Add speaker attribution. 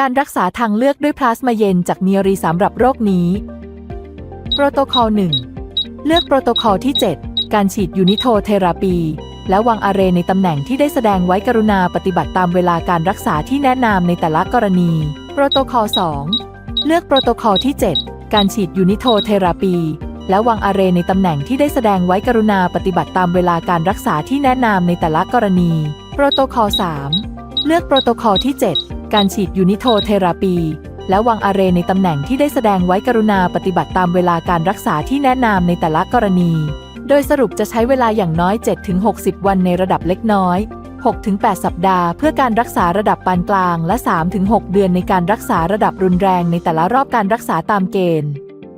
Speaker 1: การรักษาทางเลือกด้วยพลาสมาเย็นจากเนียรีสำหรับโรคนี้ โปรโตคอล 1 เลือกโปรโตคอลที่ 7 การฉีดยูนิโทเทราปี และวางอาเรในตำแหน่งที่ได้แสดงไว้กรุณาปฏิบัติตามเวลาการรักษาที่แนะนำในแต่ละกรณี โปรโตคอล 2 เลือกโปรโตคอลที่ 7 การฉีดยูนิโทเทราปี และวางอาเรในตำแหน่งที่ได้แสดงไว้กรุณาปฏิบัติตามเวลาการรักษาที่แนะนำในแต่ละกรณี โปรโตคอล 3 เลือกโปรโตคอลที่ 7 การฉีดยูนิโทเทราปี และวางอาเรในตำแหน่งที่ได้แสดงไว้กรุณาปฏิบัติตามเวลาการรักษาที่แนะนำในแต่ละกรณี โดยสรุปจะใช้เวลาอย่างน้อย 7-60 วันในระดับเล็กน้อย 6-8 สัปดาห์เพื่อการรักษาระดับปานกลางและ 3-6 เดือนในการรักษาระดับรุนแรงในแต่ละรอบการรักษาตามเกณฑ์